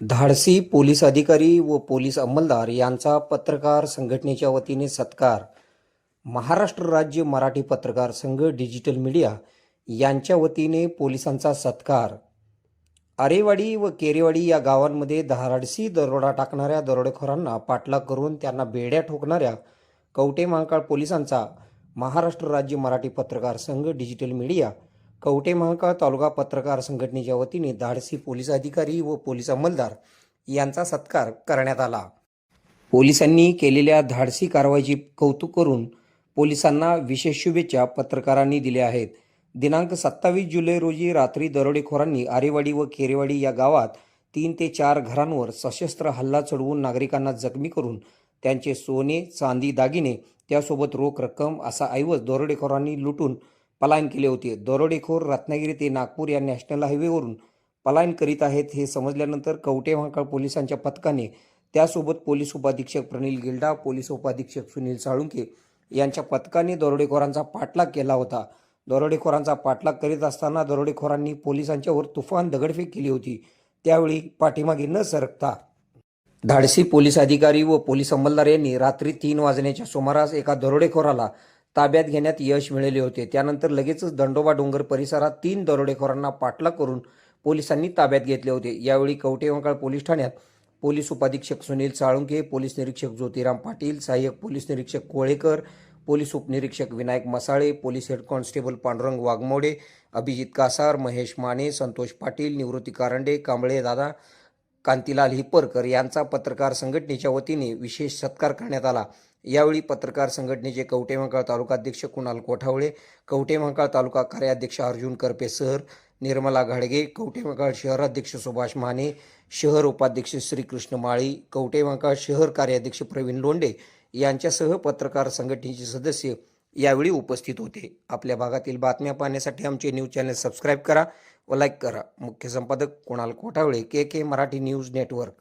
धाडसी पोलीस अधिकारी व पोलीस अंमलदार यांचा पत्रकार संघटनेच्या वतीने सत्कार. महाराष्ट्र राज्य मराठी पत्रकार संघ डिजिटल मीडिया यांच्या वतीने पोलिसांचा सत्कार. आरेवाडी व केरेवाडी या गावांमध्ये धाडसी दरोडा टाकणाऱ्या दरोडेखोरांना पाठलाग करून त्यांना बेड्या ठोकणाऱ्या कवटे महाकाळ पोलिसांचा महाराष्ट्र राज्य मराठी पत्रकार संघ डिजिटल मीडिया कवटे महाकाळ तालुका पत्रकार संघटनेच्या वतीने धाडसी पोलीस अधिकारी व पोलीस अंमलदार यांचा सत्कार करण्यात आला. पोलिसांनी केलेल्या धाडसी कारवाईची कौतुक करून पोलिसांना विशेष शुभेच्छा पत्रकारांनी दिल्या आहेत. दिनांक सत्तावीस जुलै रोजी रात्री दरोडेखोरांनी आरेवाडी व केरेवाडी या गावात तीन ते चार घरांवर सशस्त्र हल्ला चढवून नागरिकांना जखमी करून त्यांचे सोने चांदी दागिने त्यासोबत रोख रक्कम असा ऐवज दरोडेखोरांनी लुटून पलायन केले होते. दरोडेखोर रत्नागिरी ते नागपूर या नॅशनल हायवेवरून पलायन करीत आहेत हे समजल्यानंतर कवटे महाकाळ पोलिसांच्या पथकाने त्यासोबत पोलीस उपाधीक्षक प्रणिल गिल्डा पोलीस उपाधीक्षक सुनील साळुंके यांच्या पथकाने दरोडेखोरांचा पाठलाग केला होता. दरोडेखोरांचा पाठलाग करीत असताना दरोडेखोरांनी पोलिसांच्यावर तुफान दगडफेक केली होती. त्यावेळी पाठीमागे न सरकता धाडसी पोलीस अधिकारी व पोलीस अंमलदार यांनी रात्री तीन वाजण्याच्या सुमारास एका दरोडेखोराला ताब्यात घेण्यात यश मिळाले होते. त्यानंतर लगेचच दंडोबा डोंगर परिसरात तीन दरोडेखोरांना पाठलाग करून पोलिसांनी ताब्यात घेतले होते. यावेळी कवटेवंकाळ पोलीस ठाण्यात पोलीस उपाधीक्षक सुनील साळुंके पोलीस निरीक्षक ज्योतिराम पाटील सहाय्यक पोलीस निरीक्षक कोळेकर पोलीस उपनिरीक्षक Vinayak Masale police head constable Pandurang Waghmode Abhijit Kasar Mahesh Mane Santosh Patil Nivrutti Karande Kamble Dada Kantilal Hipparkar यांचा पत्रकार संघटनेच्या वतीने विशेष सत्कार करण्यात आला. यावेळी पत्रकार संघटनेचे कवटेमंकाळ तालुका अध्यक्ष कुणाल कोठावळे कवटेमंकाळ तालुका कार्याध्यक्ष अर्जुन करपे सर निर्मला घाडगे कवटेमंकाळ शहराध्यक्ष सुभाष माने शहर उपाध्यक्ष श्रीकृष्ण माळी कवटेमंकाळ शहर कार्याध्यक्ष प्रवीण लोंडे यांच्यासह पत्रकार संघटनेचे सदस्य यावेळी उपस्थित होते. आपल्या भागातील बातम्या पाहण्यासाठी आमचे न्यूज चॅनल सबस्क्राईब करा व लाईक करा. मुख्य संपादक Kunal Kothawale K K Marathi news network.